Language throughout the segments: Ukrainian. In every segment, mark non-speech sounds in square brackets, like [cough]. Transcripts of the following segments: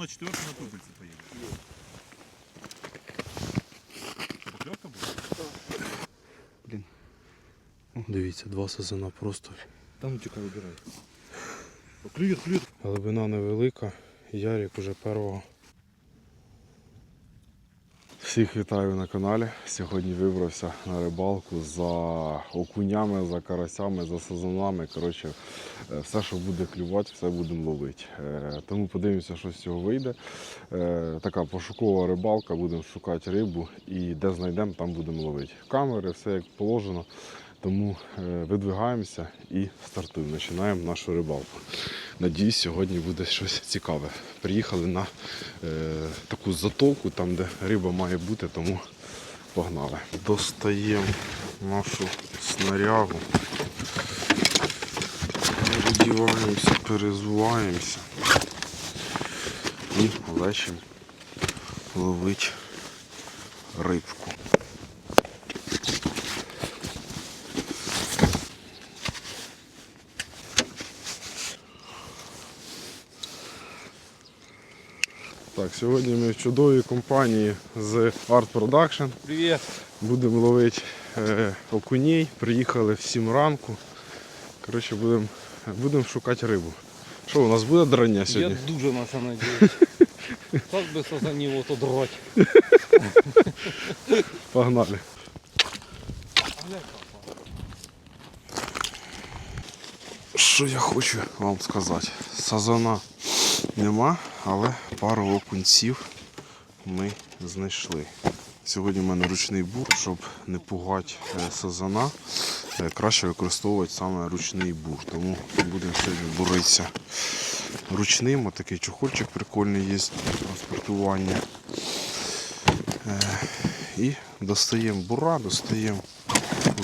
на четверку на тупиці поїде. Покльовка була? Дивіться, два сезона просто. Там тільки вибирай. Клює, клює. Глибина невелика. Ярик уже первого. Всіх вітаю на каналі. Сьогодні вибрався на рибалку за окунями, за карасями, за сезонами. Коротше, е, все, що буде клювати, все будемо ловити. Е, Тому подивимося, що з цього вийде. Е, Така пошукова рибалка, будемо шукати рибу і де знайдемо, там будемо ловити. Камери, все як положено. Тому е, видвигаємося і стартуємо. Починаємо нашу рибалку. Надіюсь, сьогодні буде щось цікаве. Приїхали на е, таку затоку, там де риба має бути, тому погнали. Достаємо нашу снарягу. Передіваємося, перезуваємося і лечимо ловити рибку. Сьогодні ми в чудовій компанії з Art Production. Привіт. Будемо ловити е, окуней. Приїхали в 7 ранку. Коротше, будемо будем шукати рибу. Що, у нас буде драння сьогодні? Я дуже на це надіюсь. [laughs] Так би сазанів ото драть. [laughs] Погнали. Що я хочу вам сказати? Сазана нема, але пару окунців ми знайшли. Сьогодні в мене ручний бур, щоб не пугати е, сазана. е, Краще використовувати саме ручний бур. Тому будемо сьогодні буритися ручним. Отакий чохольчик прикольний є для транспортування. Е, І достаємо бура, достаємо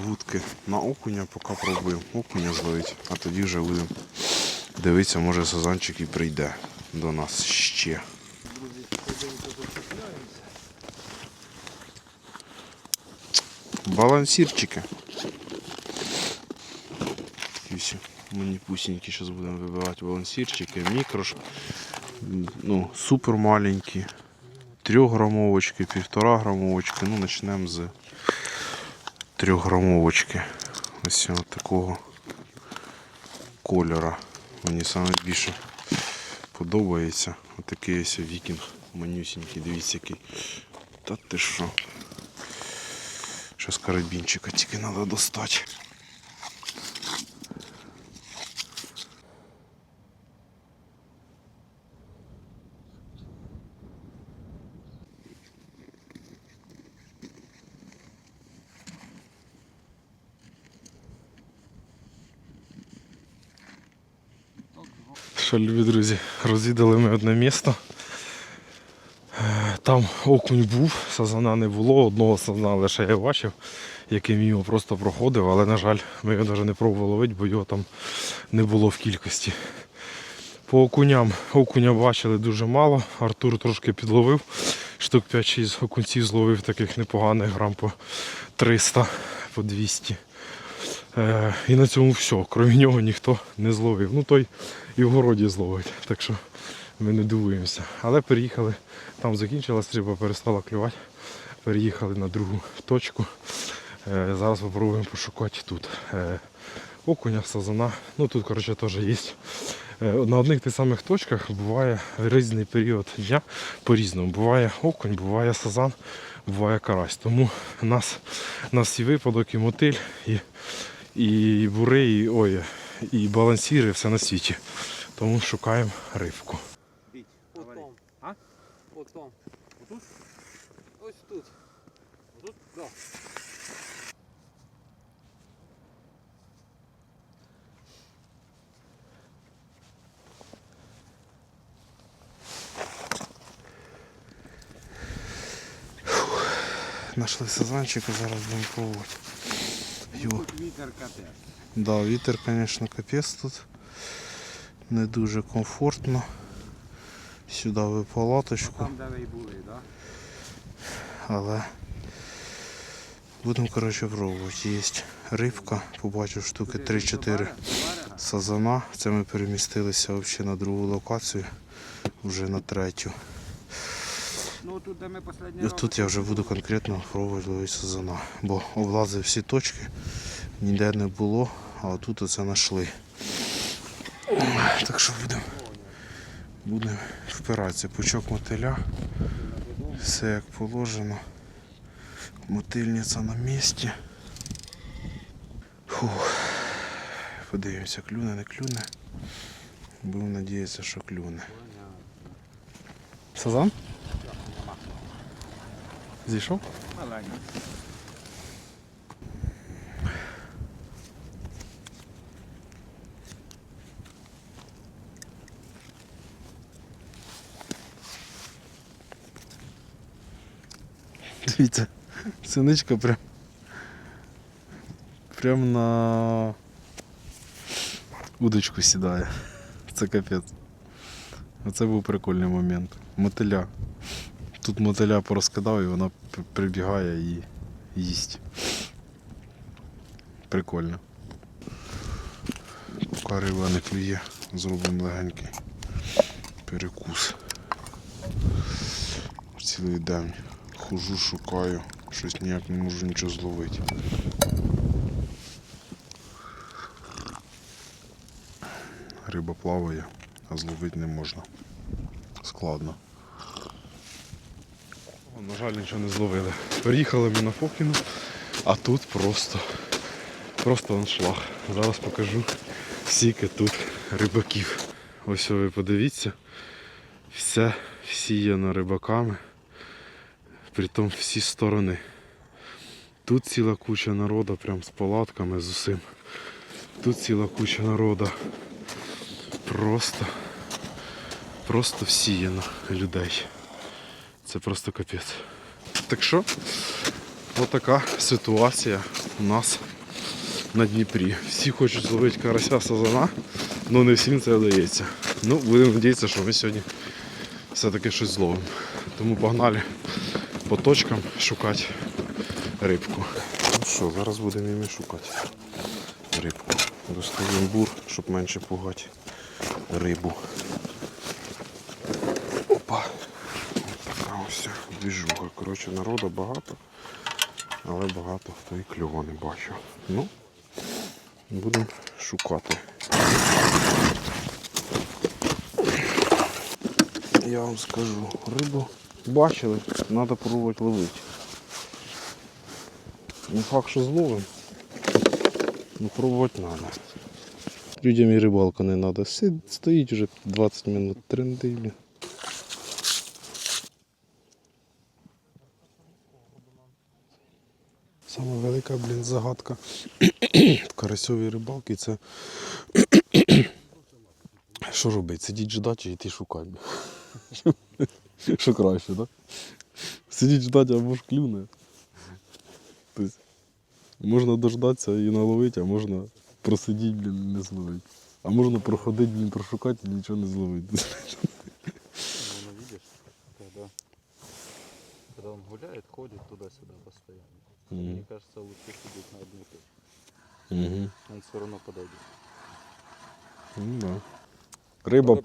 вудки на окуня, поки пробуємо окуня зловити, а тоді вже будемо дивитися, може сазанчик і прийде до нас ще. Балансірчики. Такі всі маніпусінькі, зараз будемо вибивати балансірчики, мікрош, ну, супер маленькі. 3 грамовочки, півтора грамовочки. Ну, почнемо з 3 грамовочки. Ось такого кольора. Мені саме більше подобається. Отакий ось вікінг манюсінький, дивіться який. Та ти що? Зараз карабінчика тільки треба достати. Що, любі друзі, розвідали ми одне місто. Там окунь був, сазана не було, одного сазана лише я бачив, який мимо просто проходив, але, на жаль, ми його навіть не пробували ловити, бо його там не було в кількості. По окуням окуня бачили дуже мало. Артур трошки підловив, штук 5-6 окунців зловив таких непоганих грам по 300, по 200. Е, і на цьому все. Крім нього ніхто не зловив. Ну той і в городі зловить. Так що ми не дивуємося. Але переїхали, там закінчилась риба, перестала клювати. Переїхали на другу точку. Е, зараз спробуємо пошукати тут. Е, окуня, сазана. Ну тут коротше теж є. На одних тих самих точках буває різний період дня по-різному. Буває окунь, буває сазан, буває карась. Тому у нас, у нас і випадок, і мотиль, і, і бури, і, ой, і балансіри, все на світі. Тому шукаємо рибку. Потом. А? Потом. Отут? Ось тут. Отут? Да. Нашли сазанчика, зараз будемо пробувати. Його. Вітер капець. Да, вітер, звісно, капець тут. Не дуже комфортно. Сюди в палаточку, Там, де ви були, да? але будемо коротше пробувати. Є рибка, побачив штуки 3-4 сазана. Це ми перемістилися взагалі на другу локацію. вже на третю. Ну тут, де ми І тут я вже буду конкретно пробувати ловити сазана. Бо облазив всі точки, ніде не було, а тут оце знайшли. Так що будемо будемо впиратися. Пучок мотиля. Все як положено. Мотильниця на місці. Фух. Подивимося, клюне, не клюне. Будемо надіятися, що клюне. Сазан? Зійшов? Маленький. Дивіться, синичка прям. Прям на удочку сідає. Це капець. Оце був прикольний момент. Мотиля. Тут мотиля порозкидав і вона прибігає і їсть. Прикольно. Поки риба не клює, зробимо легенький перекус. Цілий день хожу, шукаю, щось ніяк не можу нічого зловити. Риба плаває, а зловити не можна. Складно. О, На жаль, нічого не зловили. Приїхали ми на Фокіну, а тут просто, просто аншлаг. Зараз покажу скільки тут рибаків. Ось ви подивіться, все всіяно рибаками, притом всі сторони. Тут ціла куча народу, прям з палатками, з усім. Тут ціла куча народу. Просто, просто всіяно людей. Це просто капець. Так що, отака ситуація у нас на Дніпрі. Всі хочуть зловити карася сазана, але не всім це вдається. Ну, будемо сподіватися, що ми сьогодні все-таки щось зловимо. Тому погнали по точкам шукати рибку. Ну що, зараз будемо і шукати рибку. Достаємо бур, щоб менше пугати рибу. Опа! Ось двіжуха. Коротше, народу багато, але багато хто і кльово не бачив. Ну, будемо шукати. Я вам скажу, рибу бачили, треба пробувати ловити. Не факт, що зловим. Ну пробувати треба. Людям і рибалка не треба. Стоїть вже 20 минут трендивлі. Саме блін, загадка в карасьовій рибалці це що робити? Сидіть ждати чи йти шукати? Що краще, так? Сидіть ждати або ж клюне. Тобто, можна дождатися і наловити, а можна просидіти, блін, не зловити. А можна проходити, блін, прошукати і нічого не зловити. Ну, видишь, когда, он гуляет, ходит туда-сюда постоянно. Мгм. Мне кажется, лучше сидеть на одной точке. Угу. Он все равно подойдет. Ну, да. Риба,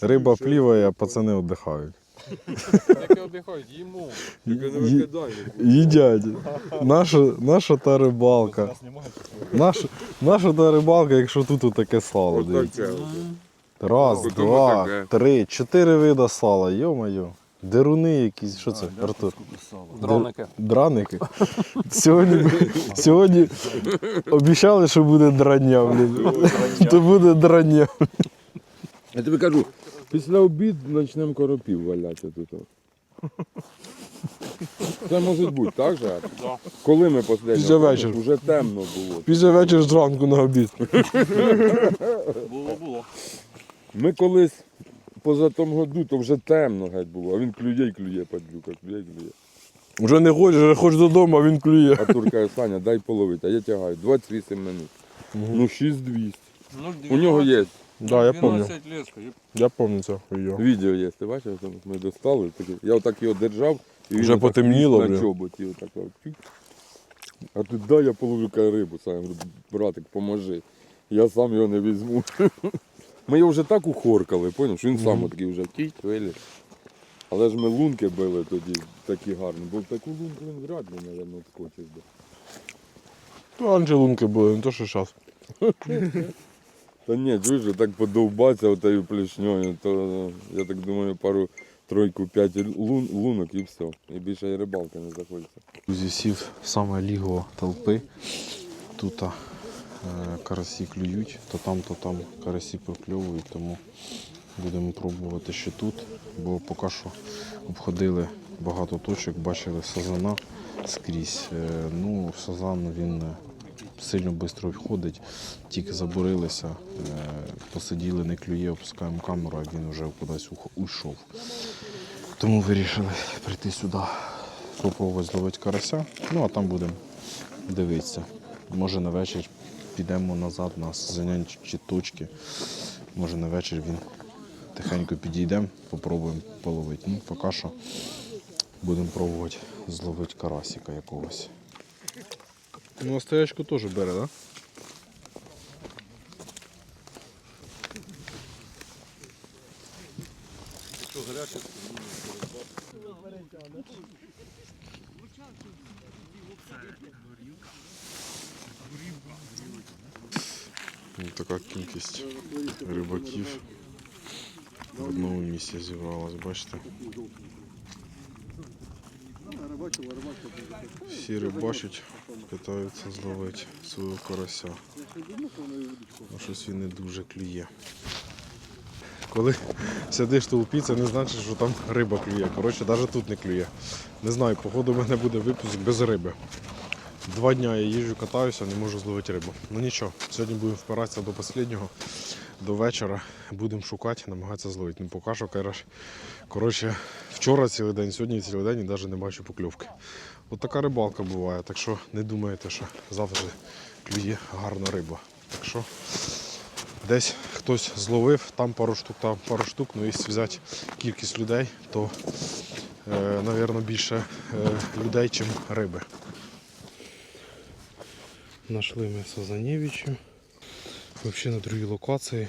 риба пліває, а пацани віддихають. Так и отдыхают ему. Їдять. Наша, наша та рибалка. Наша, наша та рибалка, якщо тут таке сало. Дивіться. Раз, два, три, чотири вида сала, йо-моє. Деруни якісь, що це, Артур? Дроники. Драники. [laughs] Сьогодні, сьогодні обіцяли, що буде драння, блін. То буде драння. Я тобі кажу, після обід почнемо коропів валятися тут. Це може бути, так же? Коли ми Після останнього? вечора. Уже темно було. Після вечора зранку на обід. Було, було. Ми колись поза тому году, то вже темно геть було, а він клює й клює, падлюка, клює й клює. Вже не хочеш, вже хочеш додому, а він клює. Артур каже, Саня, дай половити, а я тягаю 28 минут. Ну 6200. Ну, У нього є Да, я пам'ятаю. 12 леска. Я пам'ятаю це відео. відео є, ти бачив, там ми достали. таке. Я отак його держав, і він Вже отак потемніло, на бля. чоботі отак. от, тюк. А тут дай я половлю рибу, Саня, говорю, братик, поможи. Я сам його не візьму. Ми його вже так ухоркали, поняв, що він сам такий вже кіть, виліз. Але ж ми лунки били тоді такі гарні, бо таку лунку він вряд ли, мабуть, скочив би. Ну, Анджелунки були, не то що зараз. Та ні, чуєш, так подовбаться отою плішньою, то я так думаю, пару тройку, п'ять лун, лунок і все. І більше і рибалки не захочеться. Друзі, сів саме ліго толпи. Тут карасі клюють, то там, то там карасі прокльовують, тому будемо пробувати ще тут, бо поки що обходили багато точок, бачили сазана скрізь. Е, ну, сазан він е, сильно швидко входить, тільки забурилися, е, посиділи, не клює, опускаємо камеру, а він вже кудись уйшов. Тому вирішили прийти сюди, спробувати зловити карася. Ну а там будемо дивитися. Може на вечір підемо назад на зайняті точки. Може на вечір він тихенько підійдемо, попробуємо половити. Ну, поки що будемо пробувати зловити карасика якогось. Ну, стоячку теж бере, так? Да? Ось така кількість рибаків в одному місці зібралась, бачите? Всі рибачать, питаються зловити свого карася. Ну, щось він не дуже клює. Коли сидиш в толпі, це не значить, що там риба клює. Коротше, навіть тут не клює. Не знаю, походу в мене буде випуск без риби. Два дня я їжджу, катаюся, не можу зловити рибу. Ну нічого, сьогодні будемо впиратися до останнього, до вечора. Будемо шукати, намагатися зловити. Ну поки що, коротше, вчора цілий день, сьогодні цілий день і навіть не бачу покльовки. От така рибалка буває, так що не думайте, що завжди клює гарна риба. Так що десь хтось зловив, там пару штук, там пару штук, ну якщо взяти кількість людей, то, е, напевно, більше е, людей, ніж риби. Нашли ми Сазанєвича Взагалі на другій локації.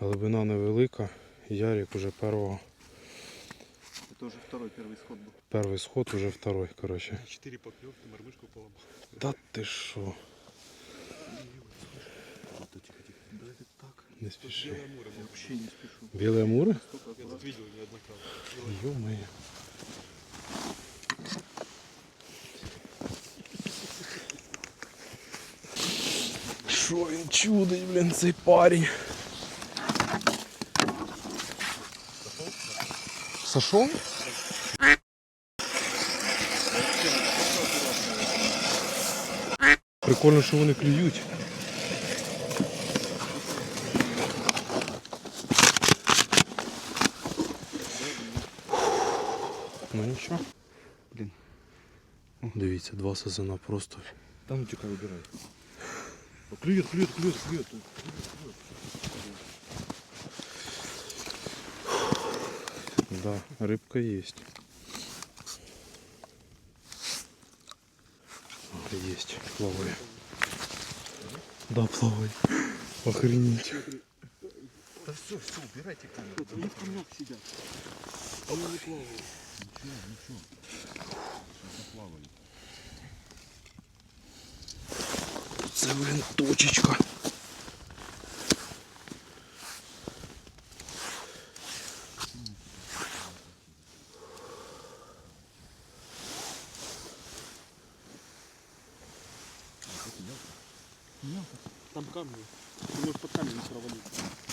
Глибина невелика. Ярик уже первого. Это уже второй, первый сход был. Перший сход, уже второй, коротше. Четыре поклевки, мормышку поломал. Та ти що? Да тихо, тихо. Да это так. Не спіши. Вообще не спешу. Біле амури? Я тут видел неоднократно. Йо-моє. Що він чудить, блін, цей парень? Сошов? Прикольно, що вони клюють. Ну нічого. Блін. Дивіться, два сазана просто. Да ну тихо, выбирай. О, Клюет, клюет, клюет, клюет. Да, рыбка есть. Есть, плавай. Да, плавай. Охренеть. Да все, все, убирайте камеру. Они в камнях сидят. Они не плавают. Ничего, ничего. Це, блин, точечка. Там камни. Ты можешь под камень провалиться.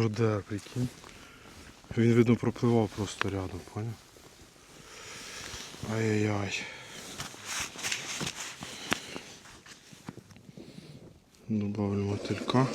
Проде, прикинь. Він, видно, пропливав просто рядом, поняв? Ай-яй-яй. Добавлю мотилька.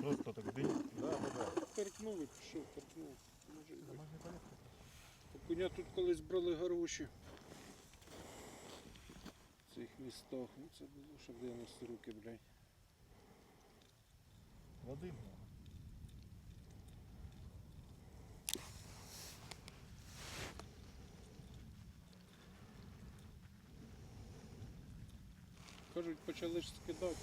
Просто так день. Да, да, пішов, Перкнули, Може, перкнули. так. Окуня тут колись брали гроші. В цих містах. Ну це було ще в 90 роки, блядь. Води. Почали ж скидати.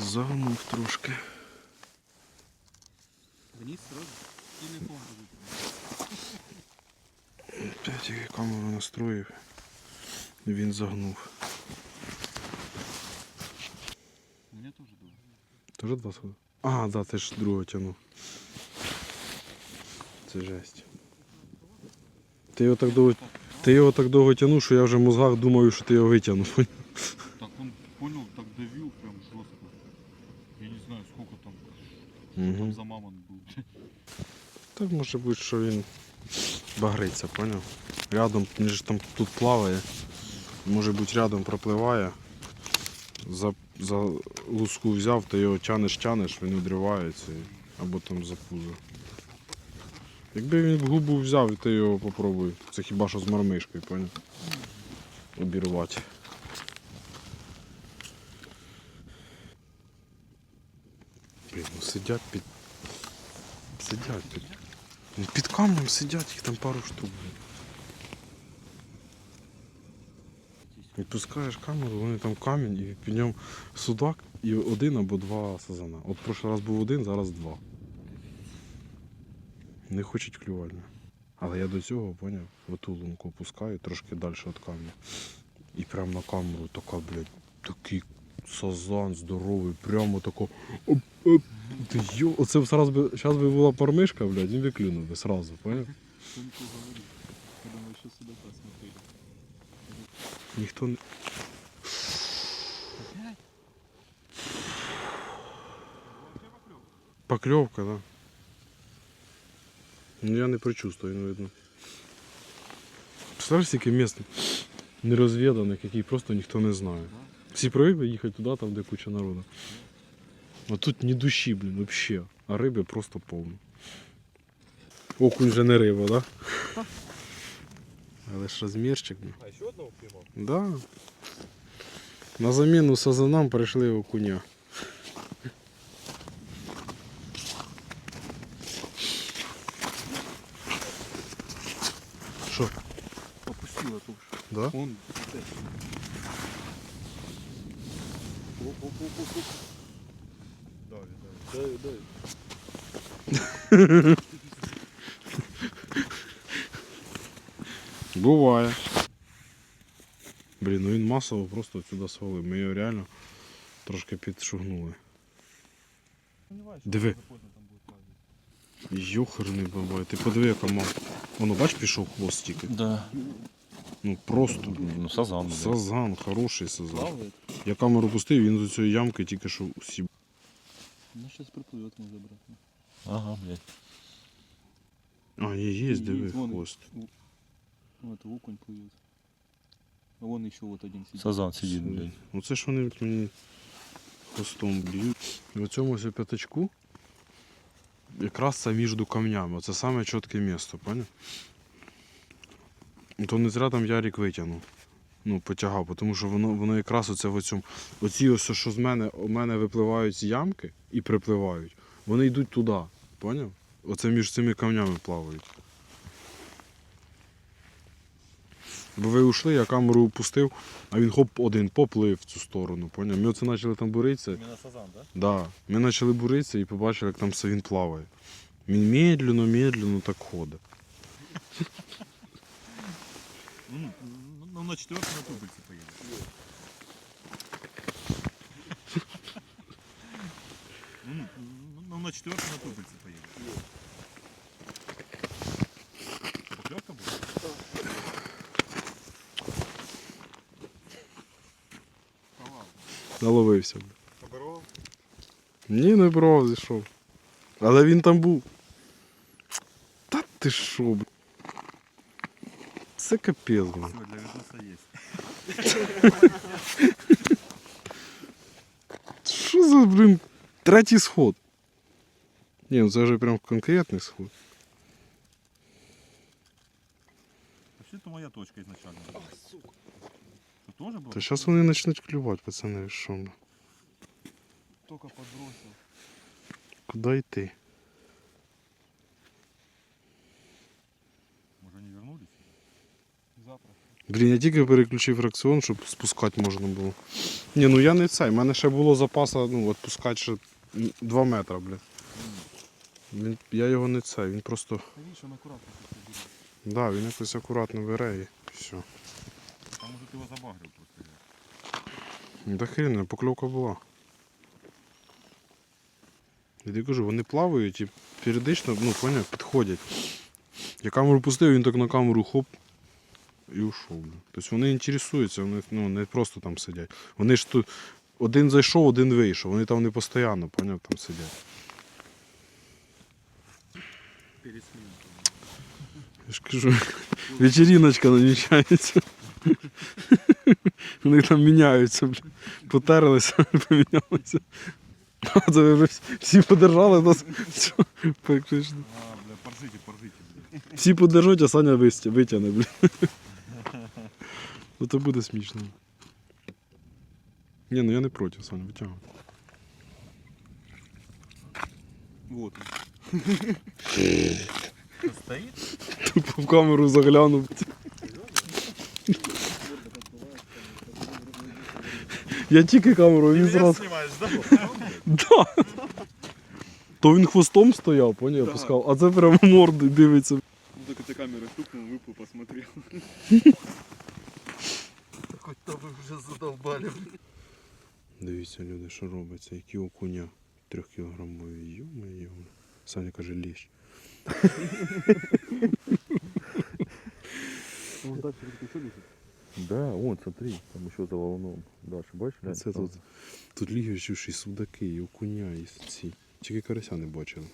Загнув трошки. Вниз сразу? Или помогу? Опять я камеру настроїв. Він загнув. У меня тоже два. Тоже два сходи? А, да, ти ж другого тянув. Це жесть. Ти його так довго. Ти його так довго тянув, що я вже в мозгах думаю, що ти його витягнув. Так он понял, так давил прям жестко. Я не знаю, сколько там, Угу. там за мамонт был. Так може бути, що він багриться, поняв? Рядом, він ж там тут плаває. Може бути рядом пропливає. За, за луску взяв, ти його тянеш, тянеш, він відривається. Або там за пузо. Якби він губу взяв, ти його попробуй. Це хіба що з мармишкою, поняв? Обірвати. Блін, ну сидять під. Сидять під. Під камнем сидять, їх там пару штук. Відпускаєш камеру, вони там камінь і під ньому судак і один або два сазана. От прошлий раз був один, зараз два. Не хочуть клювати. Але я до цього, поняв, в ту лунку опускаю трошки далі від камня. І прямо на камеру така, блядь, такий сазан здоровий, прямо тако. Оп. Ти йо, оце зараз би, зараз би була пармишка, блядь, він би клюнув би сразу, поняв? Ніхто не. Покльовка, да. Ну я не прочувствую, не видно. Представляєш, скільки місць нерозвіданих, які просто ніхто не знає. Всі привикли їхати туди, там, де куча народу. А тут ні душі, блін, взагалі. А риби просто повно. Окунь вже не риба, так? Да? Але ж розмірчик. Блін. А ще одного піймав? Да. На заміну сазанам прийшли окуня. Що? Опустила тут. Да? Он. Оп, оп, оп, оп. Дай, дай. Буває. Блін, ну він масово просто сюди свалив. Ми його реально трошки підшугнули. Диви. Йохерний бабай. Ти подиви, яка мав. Воно бач, пішов хвост тільки. Да. Ну просто Ну, сазан. сазан, хороший сазан. Я камеру пустив, він до цієї ямки тільки що усі. Ну, сейчас приплывет, мы забрать. Ага, блядь. А, є, є, Є, диви, вон. хвост. Вот окунь плывет. А вон еще вот один сидит. Сазан сидит, Це- блядь. Оце ж вони мені хвостом б'ють. І в цьому ось п'ятачку якраз це між камнями. Це саме чітке місце, поняв? І То не зря там Ярік витягнув. Ну, потягав, тому що воно, воно якраз оце в цьому. Оці ось, що з мене, у мене випливають з ямки і припливають, вони йдуть туди, поняв? Оце між цими камнями плавають. Бо ви ушли, я камеру опустив, а він хоп один поплив в цю сторону, поняв? Ми оце почали там буритися. Именно сазан, да? Да. Ми почали буритися і побачили, як там все він плаває. Він медленно, медленно так ходить. Ну, ну на четвертом на тубельце поедем. Ну, ну, на четвертом на тубельце поедем. Поклевка будет? Наловився. бля. Ні, не брав, зійшов. Але він там був. Та ти що, бля. Це капець, бля. Все, для видоса есть. Що за, блін, третій сход? Ні, ну це вже прям конкретний сход. Вообще-то моя точка изначально. была. Что, тоже было? Та зараз вони почнуть клювати, пацани, ви що, бля. Только подбросил. Куди йти? Блін, я тільки переключив фракціон, щоб спускати можна було. Ні, ну я не цей. У мене ще було запасу, ну, відпускати ще 2 метри, бля. Він, я його не цей, він просто. А видишь, он аккуратно как-то. Да, він якось акуратно бере і все. А может, его забагрил просто? Да хрена, покльовка була. Я тобі кажу, вони плавають і періодично, ну, поняв, підходять. Я камеру пустив, він так на камеру хоп і ушов. Тобто вони інтересуються, вони ну, не просто там сидять. Вони ж тут один зайшов, один вийшов. Вони там не постійно, поняв, там сидять. Я ж кажу, [laughs] вечериночка намічається. [laughs] Вони там міняються, бля. Потерлися, [laughs] помінялися. Ви всі- подержали нас. Все. А, бля, поржите, поржите, бля. Всі подержуть, а Саня вистя- витягне, бля. Ну то буде смішно. Ні, ну я не проти, Саня, витягуй. Вот он. Стоит? Тупо в камеру заглянув. Я тільки камеру, він зразу. снимаешь, да? Да. То він хвостом стояв, поняв, я пускав, а це прямо морди дивиться. Ну только ты камерой стукнул, выплыл, посмотрел. Хоть-то вы. Дивіться, люди, що робиться, які окуня трьохкілограмові. Йо-моє. Саня каже, ліщ. Так переключили. Да, вот, смотри, там еще за волном. Дальше, бачишь? А це тут, тут лігівші судаки, і окуня, і ці. Тільки карася не бачили.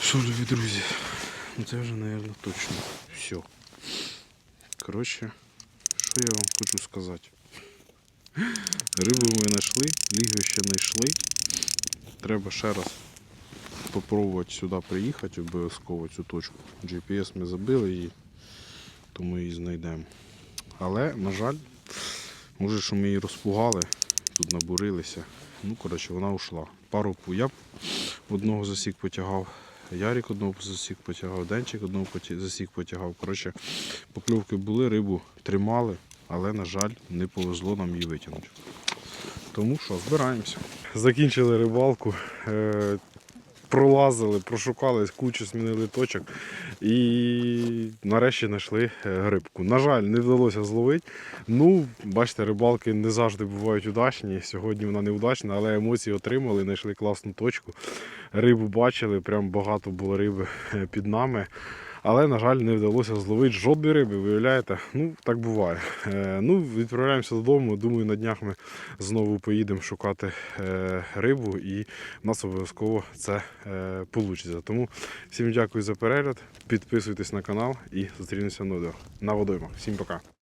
Що, любі друзі? Це вже, мабуть, точно все. Коротше, що я вам хочу сказати? Рибу ми знайшли, лігви ще знайшли. Треба ще раз спробувати сюди приїхати обов'язково цю точку. GPS ми забили її, тому її знайдемо. Але, на жаль, може, що ми її розпугали, тут набурилися. Ну, коротше, вона ушла. Пару я одного засік потягав. Ярік одного засік потягав, Денчик одного засік потягав. Коротше, покльовки були, рибу тримали, але, на жаль, не повезло нам її витягнути. Тому що, збираємося. Закінчили рибалку, е, пролазили, прошукали, кучу змінили точок і нарешті знайшли рибку. На жаль, не вдалося зловити. Ну, бачите, рибалки не завжди бувають удачні. Сьогодні вона неудачна, але емоції отримали, знайшли класну точку. Рибу бачили, прям багато було риби е, під нами. Але, на жаль, не вдалося зловити жодної риби, виявляєте? Ну, так буває. Е, ну, відправляємося додому. Думаю, на днях ми знову поїдемо шукати е, рибу, і в нас обов'язково це вийде. Тому всім дякую за перегляд. Підписуйтесь на канал і зустрінемося на на водоймах. Всім пока.